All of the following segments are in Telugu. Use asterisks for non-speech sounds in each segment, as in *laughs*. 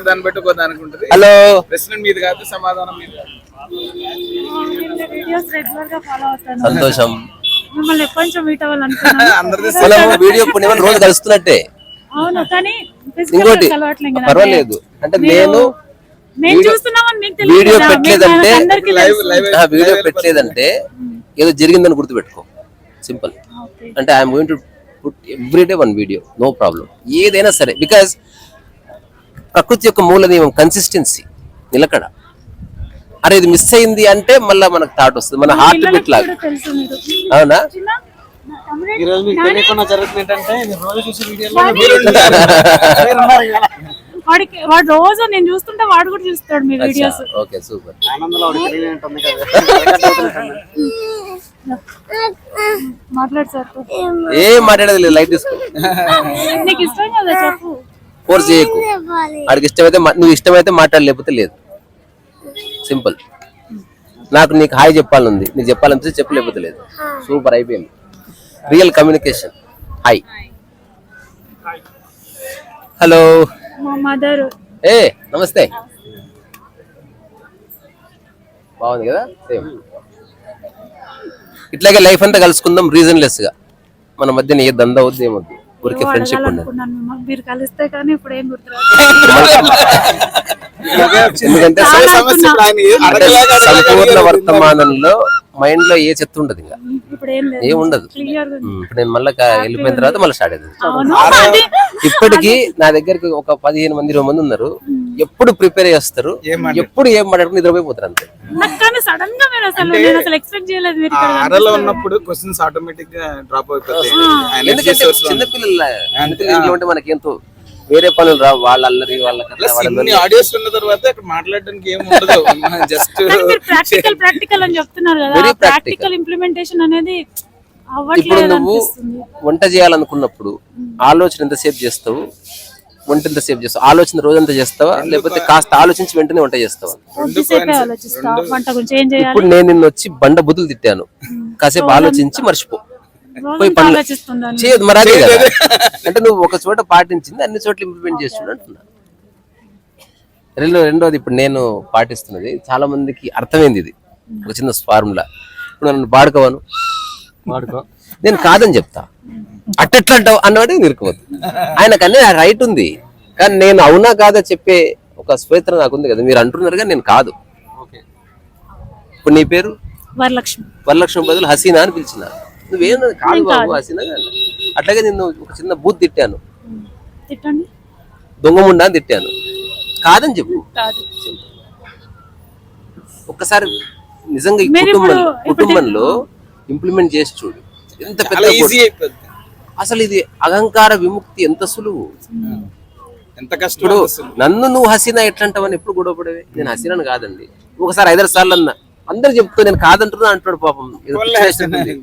ఒక దాన్ని బట్టి ఒక దానికి ఉంటుంది. హలో. ప్రశ్న మీది కాదు సమాధానం మీది కాదు. వీడియోస్ రెగ్యులర్గా ఫాలో అవుతాను. సంతోషం. మిమ్మల్ని ఎప్పటి నుంచో మీట్ అవ్వాలనుకున్నాను. *laughs* వీడియో రోజు కలుస్తున్నట్టే అవును కానీ ఇంకోటి. పర్వాలేదు. అంటే నేను వీడియో పెట్టలేదంటే అందరికీ లైవ్ తెలుసు. లైవ్ ఆ వీడియో పెట్టలేదంటే ఏదో జరిగిందని గుర్తుపెట్టుకో. సింపుల్. అంటే I'm going to put everyday one video no problem ఏదైనా సరే. బికాజ్ ప్రకృతి యొక్క మూల నియమం కన్సిస్టెన్సీ నిలకడ. అరే ఇది మిస్ అయింది అంటే మళ్ళీ మనకు థాట్ వస్తుంది. మన హార్ట్ బీట్ లాగా. అవునా? చిన్న, తమ్ముడే, ఈ రోజు మీకు నాని, తెలియకుండా జరుగుతుంది ఏంటంటే మీరు రోజు చూసే వీడియోలో వాడి- మీరు ఉన్నారు కదా. వాడికి వాడు రోజు నేను చూస్తుంటే వాడు కూడా చూస్తాడు మీ వీడియోస్ ఓకే సూపర్. ఆనందంలో వాడికి తెలియని ఉంటుంది కదా. మాట్లాడు సార్. ఏం మాట్లాడేది లేదు లైట్ తీసుకో. నీకు ఇష్టం కదా చెప్పు. ఫోర్స్ చేయకు. వాడికి ఇష్టమైతే నువ్వు ఇష్టమైతే మాట్లాడలేకపోతే లేదు. సింపుల్. నాకు నీకు హాయ్ చెప్పాలనుంది. నీకు చెప్పాలనిపిస్తే చెప్పలేకపోతే లేదు. సూపర్ అయిపోయింది. Real communication. Hi. Hello. Mother. ఏ నమస్తే. బాగుంది కదా? సేమ్. ఇట్లాగే లైఫ్ అంతా కలుసుకుందాం రీజన్లెస్గా మన మధ్యన ఏ దందా వద్దు ఏమొద్దు ఊరికే ఫ్రెండ్షిప్ ఉండదు. మీరు కలిస్తే కానీ ఇప్పుడు ఏం సంపూర్ణ. వర్తమానంలో మైండ్లో ఏ చెత్త ఉండదు ఇంకా. ఇప్పుడు ఏం ఉండదు ఇప్పుడు నేను మళ్ళీ వెళ్ళిపోయిన తర్వాత మళ్ళీ స్టార్ట్ అయింది ఇప్పటికి నా దగ్గరికి ఒక పదిహేను మంది ఇరవై మంది ఉన్నారు. ఎప్పుడు ప్రిపేర్ చేస్తారు? ఎప్పుడు ఏం మాట్లాడుకుని నిద్రపోయిపోతారు అంతే. నాకు కానీ సడన్గా మీరు అసలు నేను అసలు ఎక్స్పెక్ట్ చేయలేదు మీరు ఆ ఇక్కడ అరలో ఉన్నప్పుడు క్వశ్చన్స్ ఆటోమేటిక్గా డ్రాప్ అయిపోతాయి. ఎందుకంటే ఇంట్లో ఉంటే మనకేంతో వేరే పనులు రా వాళ్ళ అల్లరి వాళ్ళ కథ, ప్లస్ వాళ్ళ ఇన్ని ఆడియోస్ ఉన్న తర్వాత అక్కడ మాట్లాడడానికి ఏం ఉండదు. *laughs* *laughs* జస్ట్ కానీ మీరు ప్రాక్టికల్ ప్రాక్టికల్ అని చెప్తున్నారు కదా. ప్రాక్టికల్ ఇంప్లిమెంటేషన్ అనేది ఇప్పుడు నువ్వు వంట చేయాలనుకున్నప్పుడు ఆలోచన ఎంతసేపు చేస్తావు? వంట ఎంతసేపు చేస్తావు? ఆలోచన రోజంతా చేస్తావా? లేకపోతే కాస్త ఆలోచించి వెంటనే వంట చేస్తావా? కొద్దిసేపే ఆలోచిస్తా. వంట గురించి ఏం చేయాలి? ఇప్పుడు నేను నిన్ను వచ్చి బండ బుద్ధులు తిట్టాను. కాసేపు ఆలోచించి మర్చిపో. పోయి రోజంతా పనులు ఆలోచిస్తుందని చేయదు మరి అదే కదా. అంటే నువ్వు ఒక చోట పాటించింది అన్ని చోట్ల ఇంప్లిమెంట్ చేస్తున్నాడు అంటున్నా. రెండో రెండోది ఇప్పుడు నేను పాటిస్తున్నది చాలా మందికి అర్థమైంది ఇది. ఒక చిన్న ఫార్ములా ఇప్పుడు నన్ను పాడుకోవను వాడుకో. నేను కాదని చెప్తా. అట్టెట్లా అంటావు అన్నవాడికి నిరుకోవద్దు ఆయనకు అన్నీ రైట్ ఉంది. కానీ నేను అవునా కాదా చెప్పే ఒక స్వేచ్ఛ నాకు ఉంది కదా. మీరు అంటున్నారు కానీ నేను కాదు. ఓకే. ఇప్పుడు నీ పేరు? వరలక్ష్మి. వరలక్ష్మి బదులు హసీనా అని పిలిచిన. నువ్వేం కాదు బాబు హసీనా కాదు. అట్లాగే నిన్ను ఒక చిన్న బూత్ తిట్టాను. తిట్టండి. దొంగముండా అని తిట్టాను. కాదని చెప్పు. కాదు. ఒక్కసారి నిజంగా కుటుంబంలో కుటుంబంలో ఇంప్లిమెంట్ చేసి చూడు. ఎంత పెద్ద ఈజీ. అయిపోద్ది. అసలు ఇది అహంకార విముక్తి ఎంత సులువు? ఎంత కష్టం. నన్ను నువ్వు హసీనా ఎట్లా అంటావని ఎప్పుడు గొడవ పడేవి నేను హసీనాను కాదండి. ఒకసారి ఐదారు సార్లు అన్నా. అందరు చెప్తూ నేను కాదంటున్నా అంటాడు పాపం. వేసినట్టుంది.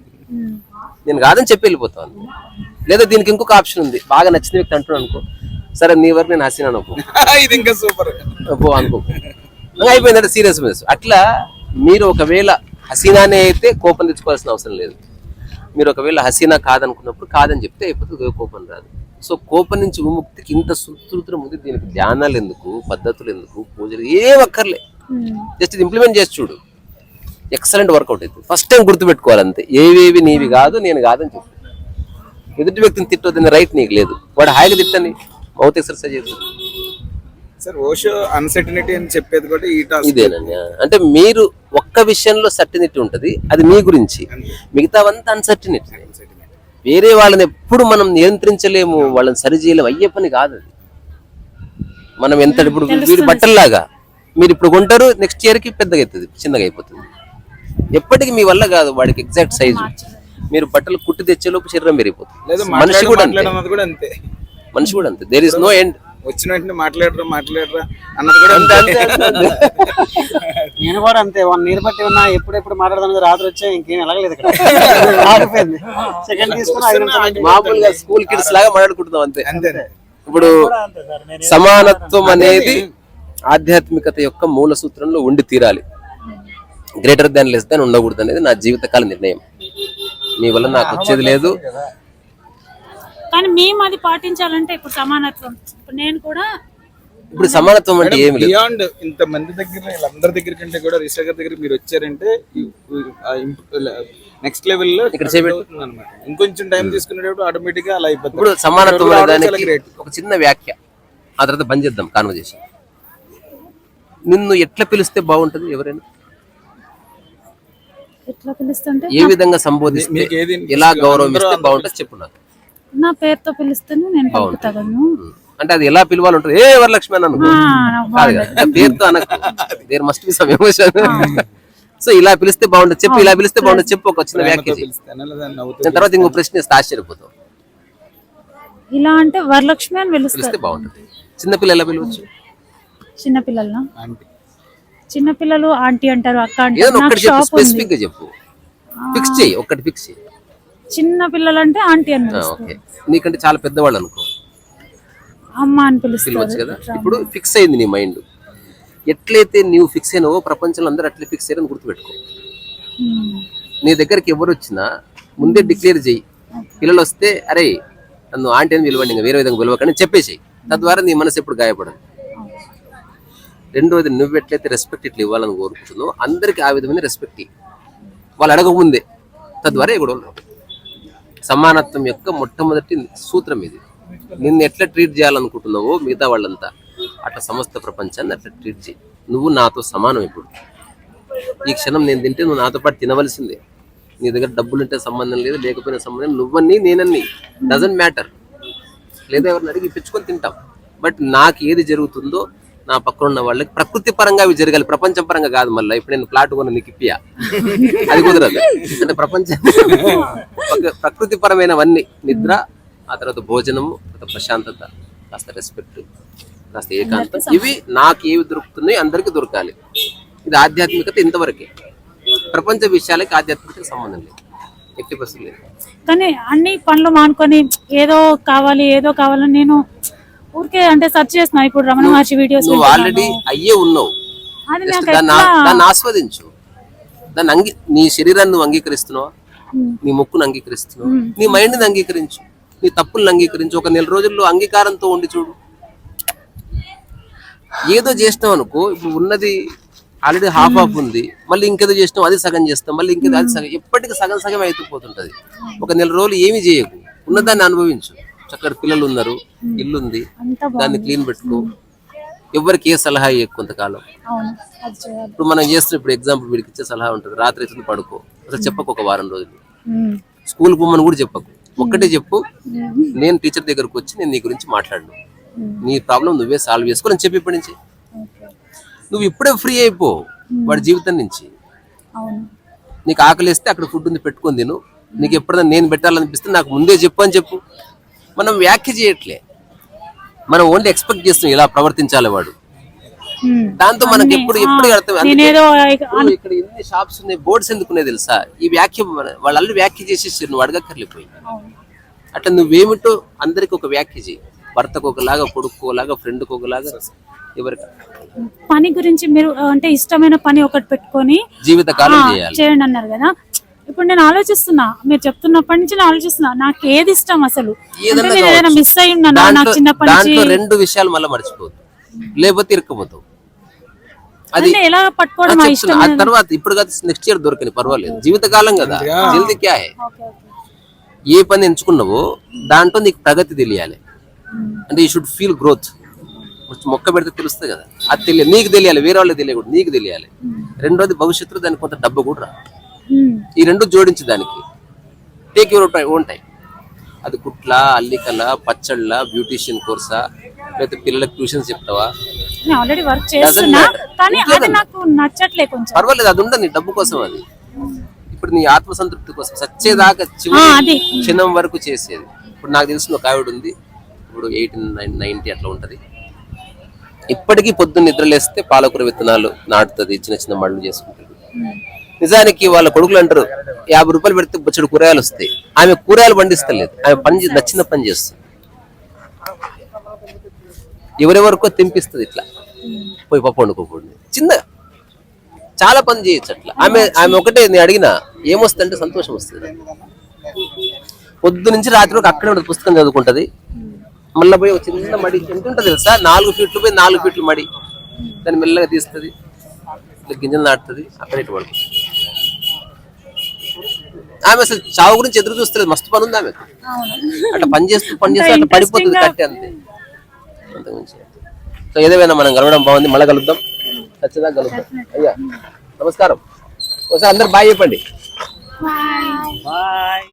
నేను కాదని చెప్పి వెళ్ళిపోతాను. లేదా దీనికి ఇంకొక ఆప్షన్ ఉంది. బాగా నచ్చిన వ్యక్తి అంటున్నాను అనుకో. సరే నీ వరకు నేను హసీనా అనుకో. *laughs* ఇది ఇంకా సూపర్. అనుకో. అయిపోయిందంటే సీరియస్ అట్లా మీరు ఒకవేళ హసీనానే అయితే కోపం తెచ్చుకోవాల్సిన అవసరం లేదు. మీరు ఒకవేళ హసీనా కాదనుకున్నప్పుడు కాదని చెప్తే అయిపోతుంది కోపం రాదు. సో కోపం నుంచి విముక్తికి ఇంత సుతృతం ఉంది దీనికి ధ్యానాలు ఎందుకు పద్ధతులు ఎందుకు పూజలు ఏం అక్కర్లే జస్ట్ ఇది ఇంప్లిమెంట్ చేసి చూడు. ఎక్సలెంట్ వర్కౌట్ అవుతుంది ఫస్ట్ టైం గుర్తుపెట్టుకోవాలి అంతే ఏవేవి నీవి కాదు నేను కాదని చెప్పు. ఎదుటి వ్యక్తిని తిట్టొద్దని రైట్ నీకు లేదు. వాడు హాయిగా తిట్టని మౌత్ ఎక్సర్సైజ్ చేస్తుంది సార్ ఓషో అన్సర్టనిటీ అని చెప్పేది కూడా ఈ టాస్క్ ఇదేనండి అంటే మీరు ఒక్క విషయంలో సర్టినిటీ ఉంటది అది మీ గురించి. మిగతావంతా అన్సర్టినిటీ వేరే వాళ్ళని ఎప్పుడు మనం నియంత్రించలేము వాళ్ళని సరి చేయలేము అయ్యే పని కాదు అది. మనం ఎంత ఇప్పుడు వీరి బట్టల్లాగా మీరు ఇప్పుడు కొంటారు నెక్స్ట్ ఇయర్కి పెద్దగా అవుతుంది చిన్నగా అయిపోతుంది. ఎప్పటికీ మీ వల్ల కాదు వాడికి ఎగ్జాక్ట్ సైజు మీరు బట్టలు కుట్టి తెచ్చేలోపు శరీరం పెరిగిపోతుంది. మనిషి కూడా అంతే. మనిషి కూడా అంతే. దేర్ ఇస్ నో ఎండ్ వచ్చిన వెంటనే మాట్లాడరా మాట్లాడరా అన్నది కూడా. *laughs* నేను కూడా అంతే వన్ ఇయర్ బట్టి ఉన్నా ఎప్పుడెప్పుడు మాట్లాడదానికి రాత్రి వచ్చే ఇంకేం ఎలాగలేదు ఇక్కడ. *laughs* ఆగిపోయింది. సెకండ్ తీసుకుని మామూలుగా స్కూల్ కిడ్స్ లాగా మాట్లాడుకుంటున్నాం అంతే. అంతే ఇప్పుడు సమానత్వం అనేది ఆధ్యాత్మికత యొక్క మూల సూత్రంలో ఉండి తీరాలి. గ్రేటర్ దాన్ లెస్ దాన్ ఉండకూడదు అనేది నా జీవితకాల నిర్ణయం. మీ వల్ల నాకు వచ్చేది లేదు. కానీ మేము అది పాటించాలంటే ఇప్పుడు సమానత్వం. ఇప్పుడు నేను కూడా ఇప్పుడు సమానత్వం అంటే ఏమి బియాండ్ ఇంత మంది దగ్గర వీళ్ళందరి దగ్గర కంటే కూడా రిషా గారి దగ్గర మీరు వచ్చారంటే నెక్స్ట్ లెవెల్లో ఇక్కడ. అనమాట ఇంకొంచెం టైం తీసుకునేటప్పుడు ఆటోమేటిక్గా అలా అయిపోతుంది. ఇప్పుడు సమానత్వం దానికి. ఒక చిన్న వ్యాఖ్య. ఆ తర్వాత బంద్ చేద్దాం కాన్వర్జేషన్ నిన్ను ఎట్లా పిలిస్తే బాగుంటుంది ఎవరైనా? ఎట్లా పిలుస్తుంటే ఏ విధంగా సంబోధిస్తే మీకు ఏది ఎలా గౌరవం ఇస్తే బాగుంటుంది చెప్పు నాకు. నా పేరుతో పిలుస్తేనే నేను పలుకుతాను ఉం. అంటే అది ఎలా పిలవాలి ఉంటుంది ఏ వరలక్ష్మి అని అనుకో పేరుతో అనకు. There must be some emotion so ఇలా పిలిస్తే బాగుంటుంది చెప్పు ఇలా పిలిస్తే బాగుంటుంది చెప్పు ఒక చిన్న వ్యాఖ్య తర్వాత ఇంకో ప్రశ్న ఇస్తే ఆశ్చర్యపోతావు. ఇలా అంటే వరలక్ష్మి అని పిలిస్తే బాగుంటుంది. చిన్నపిల్ల ఎలా పిలవచ్చు? చిన్నపిల్లల చిన్నపిల్లలు ఆంటీ. అంటారు అక్క అంటారు. స్పెసిఫిక్గా చెప్పు. ఫిక్స్ చేయి ఒక్కటి ఫిక్స్ చేయి చిన్న పిల్లలు అంటే ఆంటీ అని పిలుస్తారు. ఓకే. నీకంటే చాలా పెద్దవాళ్ళు అనుకో. అమ్మ అని పిలవచ్చు కదా? ఇప్పుడు ఫిక్స్ అయింది నీ మైండ్ ఎట్లయితే నీవు ఫిక్స్ అయినావో ప్రపంచంలో అందరూ అట్లే ఫిక్స్ అయ్యారని గుర్తుపెట్టుకో. ఉమ్. నీ దగ్గరికి ఎవరు వచ్చినా ముందే డిక్లేర్ చేయి. పిల్లలు వస్తే అరే నన్ను ఆంటీ అని పిలవండి ఇంకా వేరే విధంగా పిలవకండి చెప్పేసేయి. తద్వారా నీ మనసు ఎప్పుడు గాయపడదు. రెండోది నువ్వు ఎట్లయితే రెస్పెక్ట్ ఇట్లా ఇవ్వాలని కోరుకుంటున్నావు అందరికి ఆ విధమైన రెస్పెక్ట్ ఇవ్వు వాళ్ళు అడగకముందే. తద్వారా గొడవలు రావు. సమానత్వం యొక్క మొట్టమొదటి సూత్రం ఇది. నిన్ను ఎట్లా ట్రీట్ చేయాలనుకుంటున్నావో మిగతా వాళ్ళంతా అట్లా సమస్త ప్రపంచాన్ని అట్లా ట్రీట్ చేయి. నువ్వు నాతో సమానం ఇప్పుడు. ఈ క్షణం నేను తింటే నువ్వు నాతో పాటు తినవలసిందే. నీ దగ్గర డబ్బులు ఉంటే సంబంధం లేదు లేకపోయినా సంబంధం నువ్వన్నీ నేనన్ని. డజంట్ మ్యాటర్ లేదా ఎవరిని అడిగి ఇప్పించుకొని తింటాం. బట్ నాకు ఏది జరుగుతుందో నా పక్కన ఉన్న వాళ్ళకి ప్రకృతి పరంగా అవి జరగాలి. ప్రపంచం పరంగా కాదు మళ్ళీ. ఇప్పుడు నేను ప్లాట్ కొన్న నీకు ఇప్పియా అది కుదరదు. అంటే ప్రపంచం ప్రకృతి పరమైనవన్నీ నిద్ర ఆ తర్వాత భోజనము తర్వాత ప్రశాంతత కాస్త రెస్పెక్ట్ కాస్త ఏకాంతం. ఇవి నాకు ఏవి దొరుకుతున్నాయి అందరికీ దొరకాలి. ఇది ఆధ్యాత్మికత ఇంతవరకే. ప్రపంచ విషయాలకి ఆధ్యాత్మికతకి సంబంధం లేదు. ఎట్టి పర్సెంట్ లేదు. కానీ అన్ని పనులు మానుకొని ఏదో కావాలి ఏదో కావాలని నేను ఊరికే అంటే సెర్చ్ చేస్తున్నా. ఇప్పుడు రమణ మహర్షి వీడియోస్ నువ్వు ఆల్రెడీ అయ్యే ఉన్నావు. అది నాకు దాన్ని ఆస్వాదించు. దాన్ని అంగీ నీ శరీరాన్ని నువ్వు అంగీకరిస్తున్నావా? నీ ముక్కును అంగీకరిస్తున్నావు? నీ మైండ్ని అంగీకరించు. నీ తప్పులను అంగీకరించు. ఒక నెల రోజుల్లో అంగీకారంతో ఉండి చూడు. ఏదో చేసినావు అనుకో ఇప్పుడు ఉన్నది ఆల్రెడీ హాఫ్ ఆఫ్ ఉంది. మళ్ళీ ఇంకేదో చేసినావు అది సగం చేస్తాం. మళ్ళీ ఇంకేదో అది సగం. ఎప్పటికీ సగం సగం అయిపోతుంటది. ఒక నెల రోజులు ఏమి చేయకు. ఉన్నదాన్ని అనుభవించు. చక్కటి పిల్లలు ఉన్నారు ఇల్లు ఉంది దాన్ని క్లీన్ పెట్టుకో. ఎవరికి ఏ సలహా ఇవ్వకు కొంతకాలం. ఇప్పుడు మనం చేస్తున్న ఇప్పుడు ఎగ్జాంపుల్ వీడికి ఇచ్చే సలహా ఉంటుంది. రాత్రి అవుతుంది పడుకో. అసలు చెప్పకు ఒక వారం రోజులు. స్కూల్ పోమని కూడా చెప్పకు. ఒక్కటే చెప్పు. నేను టీచర్ దగ్గరకు వచ్చి నేను నీ గురించి మాట్లాడను. నీ ప్రాబ్లం నువ్వే సాల్వ్ చేసుకో అని చెప్పి ఇప్పటి నుంచి. నువ్వు ఇప్పుడే ఫ్రీ అయిపో వాడి జీవితం నుంచి. నీకు ఆకలి వేస్తే అక్కడ ఫుడ్ ఉంది పెట్టుకొని తిను. నీకు ఎప్పుడైనా నేను పెట్టాలనిపిస్తే నాకు ముందే చెప్పు అని చెప్పు. మనం వ్యాఖ్య చేయట్లే. మనం ఓన్లీ ఎక్స్పెక్ట్ చేస్తున్నాం ఇలా ప్రవర్తించాలి వాడు. దాంతో మనకి ఎప్పుడు ఎప్పుడు అర్థం ఇక్కడ ఎన్ని షాప్స్ ఉన్నాయి బోర్డ్స్ ఎందుకున్నాయి తెలుసా? ఈ వ్యాఖ్య వాళ్ళు వ్యాఖ్య చేసేసి నువ్వు అడగక్కర్లేపోయి. అట్లా నువ్వేమిటో అందరికి ఒక వ్యాఖ్య చేయి భర్తకు ఒకలాగా కొడుకు ఒకలాగా ఫ్రెండ్కి ఒకలాగా ఎవరికి. పని గురించి మీరు అంటే ఇష్టమైన పని ఒకటి పెట్టుకొని జీవితకాలం చేయండి అన్నారు కదా. ఇప్పుడు నేను ఆలోచిస్తున్నా మీరు చెప్తున్నప్పటి నుంచి నేను ఆలోచిస్తున్నా నాకు ఏది ఇష్టం అసలు? అంటే ఏదన్నా నేను ఏదైనా కావచ్చు. మిస్ అయి ఉన్నానా? నాకు దాంట్లో చిన్నప్పటి నుంచి రెండు విషయాలు మళ్ళీ మర్చిపోవద్దు. లేకపోతే ఇరుక్కుపోతావు. అది అంటే ఎలా పట్టుకోవడం ఇష్టం. ఆ తర్వాత ఇప్పుడు కాదు నెక్స్ట్ ఇయర్ దొరకని పర్వాలేదు. జీవితకాలం కదా. జల్ది క్యా హై? Okay, okay. ఏ పని ఎంచుకున్నావో దాంట్లో నీకు ప్రగతి తెలియాలి. అంటే యూ షుడ్ ఫీల్ గ్రోత్ మొక్క పెడితే తెలుస్తుంది కదా. అది తెలియాలి. నీకు తెలియాలి వేరే వాళ్ళకి తెలియకూడదు. నీకు తెలియాలి. రెండోది భవిష్యత్తులో దానికి కొంత డబ్బు కూడా రా ఉమ్. ఈ రెండు జోడించి దానికి. టేక్ యువర్ ఓన్ టైం అది కుట్ల అల్లికల పచ్చళ్ళ బ్యూటీషియన్ కోర్సా లేకపోతే పిల్లలకు ట్యూషన్స్ చెప్తావా? నేను ఆల్రెడీ వర్క్ చేస్తున్నా matter. కానీ అది నాకు నచ్చట్లే కొంచెం. పర్వాలేదు అది ఉండదు నీ డబ్బు కోసం అది. ఇప్పుడు నీ ఆత్మసంతృప్తి కోసం సచ్చేదాకా చివరి క్షణం వరకు చేసేది. ఇప్పుడు నాకు తెలిసిన ఒక ఆవిడ ఉంది ఇప్పుడు ఎయిటీ నైన్ నైన్టీ అట్లా ఉంటది. ఇప్పటికీ పొద్దున్న నిద్రలేస్తే పాలకూర విత్తనాలు నాటుతుంది చిన్న చిన్న మళ్ళు చేసుకుంటుంది. నిజానికి వాళ్ళ కొడుకులు అంటారు యాభై రూపాయలు పెడితే బొచ్చడు కూరగాయలు వస్తాయి. ఆమె కూరగాయలు పండిస్తలేదు. ఆమె పని నచ్చిన పని చేస్తుంది. ఎవరెవరికో తెంపిస్తుంది ఇట్లా. పోయి పప్పు వండుకోకూడదు. చిన్న చాలా పని చేయొచ్చు అట్లా. ఆమె ఆమె ఒకటే నేను అడిగిన ఏమొస్తుందంటే సంతోషం వస్తుంది. పొద్దు నుంచి రాత్రి వరకు అక్కడే ఉంటుంది పుస్తకం చదువుకుంటది. మళ్ళీ పోయి ఒక చిన్న మడి ఎంత ఉంటుంది తెలుసా? నాలుగు ఫీట్లు పోయి నాలుగు ఫీట్లు మడి. దాన్ని మెల్లగా తీస్తుంది. ఇట్లా గింజలు నాటుతుంది అక్కడ ఇటు పడుతుంది ఆమె అసలు చావు గురించి ఎదురు చూస్తలేదు. మస్తు పని ఉంది ఆమె. అట్లా పని చేస్తూ పని చేస్తూ అట్లా పడిపోతుంది. కట్టే అంతే. సో ఏదేమైనా మనం కలవడం బాగుంది. మళ్ళీ కలుద్దాం. ఖచ్చితంగా కలుద్దాం. అయ్యా నమస్కారం. ఒకసారి అందరు బాయ్ చెప్పండి. బాయ్.